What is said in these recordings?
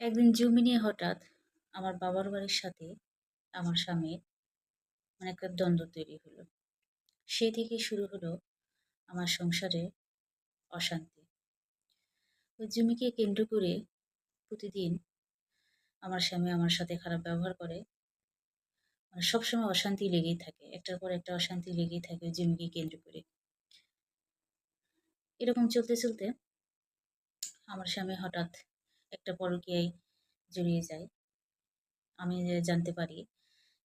একদিন জমি নিয়ে হঠাৎ আমার বাবার বাড়ির সাথে আমার স্বামীর মানে একটা দ্বন্দ্ব তৈরি হলো। সেই থেকে শুরু হলো আমার সংসারে অশান্তি। ওই জমিকে কেন্দ্র করে প্রতিদিন আমার স্বামী আমার সাথে খারাপ ব্যবহার করে। মানে সবসময় অশান্তি লেগেই থাকে, একটার পর একটা অশান্তি লেগেই থাকে ওই জমিকে কেন্দ্র করে। এরকম চলতে চলতে আমার স্বামী হঠাৎ একটা পরকীয়ায় জড়িয়ে যায়। আমি জানতে পারি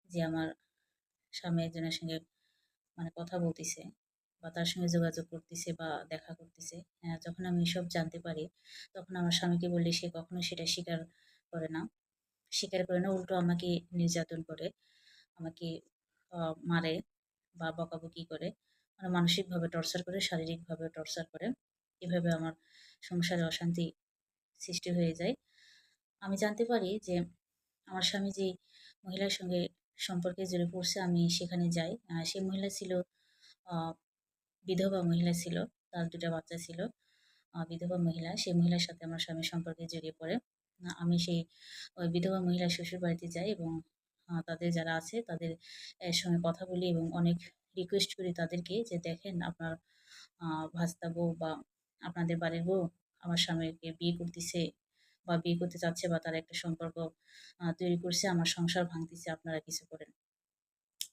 যে আমার স্বামী একজনের সঙ্গে মানে কথা বলতেছে বা তার সঙ্গে যোগাযোগ করতেছে বা দেখা করতেছে হ্যাঁ, যখন আমি এসব জানতে পারি তখন আমার স্বামীকে বললে সে কখনো সেটা স্বীকার করে না। স্বীকার করে না উল্টো আমাকে নির্যাতন করে আমাকে মারে বা বকাবকি করে মানে মানসিকভাবে টর্চার করে শারীরিকভাবে টর্চার করে। এভাবে আমার সংসারে অশান্তি সৃষ্টি হয়ে যায়। আমি জানতে পারি যে আমার স্বামী যে মহিলার সঙ্গে সম্পর্কে জড়িয়ে পড়ছে, আমি সেখানে যাই। সেই মহিলা ছিল বিধবা মহিলা ছিল, তার দুটা বাচ্চা ছিল বিধবা মহিলা। সেই মহিলার সাথে আমার স্বামীর সম্পর্কে জড়িয়ে পড়ে। আমি সেই ওই বিধবা মহিলার শ্বশুর বাড়িতে যাই এবং তাদের যারা আছে তাদের সঙ্গে কথা বলি এবং অনেক রিকোয়েস্ট করি তাদেরকে যে দেখেন আপনার ভাস্তা বউ বা আপনাদের বাড়ির বউ আমার স্বামীকে বিয়ে করতেছে বা বিয়ে করতে চাচ্ছে বা তারা একটা সম্পর্ক তৈরি করছে, আমার সংসার ভাঙতেছে, আপনারা কিছু করেন।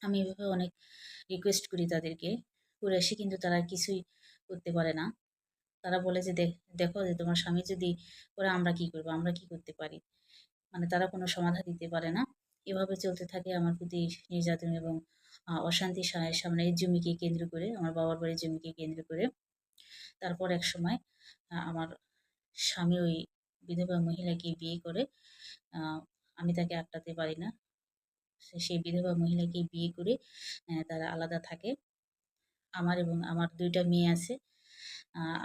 আমি এভাবে অনেক রিকোয়েস্ট করি তাদেরকে, করে আসি, কিন্তু তারা কিছুই করতে পারে না। তারা বলে যে দেখো যে, তোমার স্বামী যদি করে, আমরা কি করব? আমরা কি করতে পারি? মানে তারা কোনো সমাধান দিতে পারে না। এভাবে চলতে থাকে আমার প্রতি নির্যাতন এবং অশান্তি সামনে জমিকে কেন্দ্র করে, আমার বাবার বাড়ির জমিকে কেন্দ্র করে। তারপর এক সময় আমার স্বামী ওই বিধবা মহিলাকে বিয়ে করে আমি তাকে আটকাতে পারি না। সেই বিধবা মহিলাকে বিয়ে করে তারা আলাদা থাকে। আমার এবং আমার দুইটা মেয়ে আছে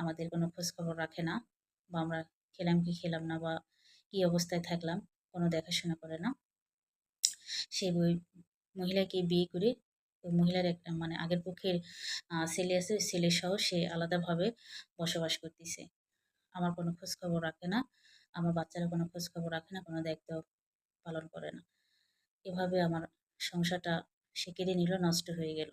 আমাদের কোনো খোঁজখবর রাখে না বা আমরা খেলাম কি খেলাম না বা কী অবস্থায় থাকলাম, কোনো দেখাশোনা করে না। ওই মহিলাকে বিয়ে করে মহিলার একটা মানে আগের পক্ষের ছেলে আছে, ওই ছেলে সহ সে আলাদাভাবে বসবাস করতেছে। আমার কোনো খোঁজখবর রাখে না, আমার বাচ্চারা কোনো খোঁজখবর রাখে না, কোনো দায়িত্ব পালন করে না। এভাবে আমার সংসারটা সে কেড়ে নিল, নষ্ট হয়ে গেল,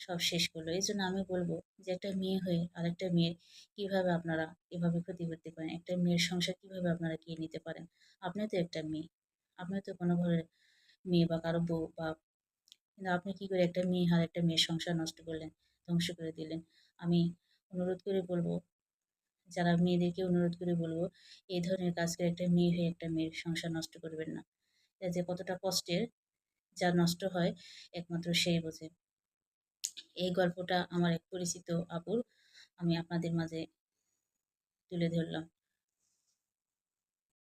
সব শেষ করল। এই জন্য আমি বলব যে একটা মেয়ে হয়ে আরেকটা মেয়ের কীভাবে আপনারা এভাবে ক্ষতি করতে পারেন? একটা মেয়ের সংসার কীভাবে আপনারা কিনে নিতে পারেন? আপনিও তো একটা মেয়ে, আপনিও তো কোনো ঘরের মেয়ে বা কারও বউ বা কিন্তু আপনি কি করে একটা মেয়ে আর একটা মেয়ের সংসার নষ্ট করলেন, ধ্বংস করে দিলেন? আমি অনুরোধ করে বলব, যারা মেয়েদেরকে অনুরোধ করে বলব, এই ধরনের কাজ করে একটা মেয়ে হয়ে একটা মেয়ের সংসার নষ্ট করবেন না। যে কতটা কষ্টের, যা নষ্ট হয়, একমাত্র সেই বোঝে। এই গল্পটা আমার এক পরিচিত আপুর, আমি আপনাদের মাঝে তুলে ধরলাম।